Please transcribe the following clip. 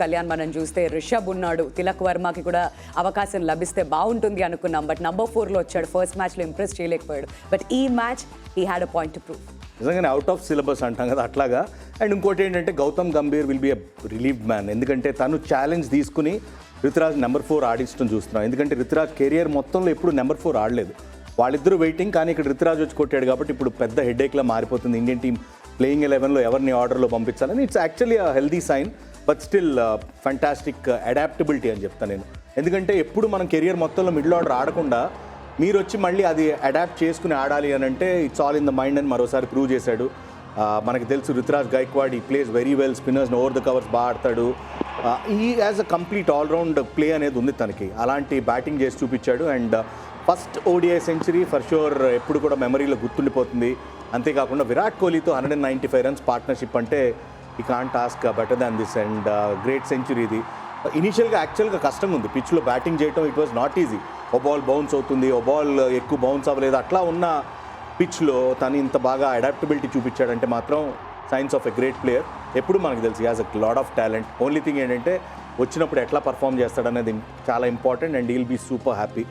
కళ్యాణ్ మనం చూస్తే రిషబ్ ఉన్నాడు తిలక్ వర్మకి కూడా అవకాశం లభిస్తే బాగుంటుంది అనుకున్నాం. బట్ నంబర్ ఫోర్లో వచ్చాడు ఫస్ట్ మ్యాచ్లో ఇంప్రెస్ చేయలేకపోయాడు. బట్ ఈ match he had a point to prove నిజంగానే అవుట్ ఆఫ్ సిలబస్ అంటాం కదా అట్లాగా. అండ్ ఇంకోటి ఏంటంటే Gautam Gambhir will be a relieve man ఎందుకంటే తను ఛాలెంజ్ తీసుకుని రితురాజ్ నెంబర్ ఫోర్ ఆడించడం చూస్తున్నాం. ఎందుకంటే రితురాజ్ కెరియర్ మొత్తంలో ఎప్పుడు నెంబర్ ఫోర్ ఆడలేదు. వాళ్ళిద్దరూ వెయిటింగ్ కానీ ఇక్కడ రితురాజ్ వచ్చి కొట్టాడు కాబట్టి ఇప్పుడు పెద్ద హెడేక్లా మారిపోతుంది. ఇండియన్ టీం ప్లేయింగ్ ఎలెవెన్లో ఎవరిని ఆర్డర్లో పంపించాలని. It's actually healthy sign but still fantastic adaptability అని చెప్తాను నేను. ఎందుకంటే ఎప్పుడు మనం కెరియర్ మొత్తంలో మిడిల్ ఆర్డర్ ఆడకుండా మీరు వచ్చి మళ్ళీ అది అడాప్ట్ చేసుకుని ఆడాలి అని అంటే it's all in the mind అని మరోసారి ప్రూవ్ చేశాడు. మనకు మనకి తెలుసు రుతురాజ్ గైక్వాడ్ ఈ plays very well spinners over the covers బాగా ఆడతాడు. He has a complete all round play అనేది ఉంది తనకి. అలాంటి బ్యాటింగ్ చేసి చూపించాడు and first ODI century for sure ఎప్పుడు కూడా మెమరీలో గుర్తుండిపోతుంది. అంతేకాకుండా Virat కోహ్లీతో hundred and ninety five runs partnership అంటే ఈ can't task better than this and great century ఇది. ఇనీషియల్గా యాక్చువల్గా కష్టంగా ఉంది. పిచ్లో బ్యాటింగ్ చేయడం ఇట్ వాజ్ నాట్ ఈజీ ఓ బాల్ బౌన్స్ అవుతుంది ఓ బాల్ uh, ఎక్కువ బౌన్స్ అవ్వలేదు. అట్లా ఉన్న పిచ్లో తను ఇంత బాగా అడాప్టబిలిటీ చూపించాడంటే మాత్రం signs of a great player ఎప్పుడు మనకు తెలుసు as a lot of talent only thing ఏంటంటే వచ్చినప్పుడు ఎట్లా పర్ఫామ్ చేస్తాడనేది చాలా important and will be super happy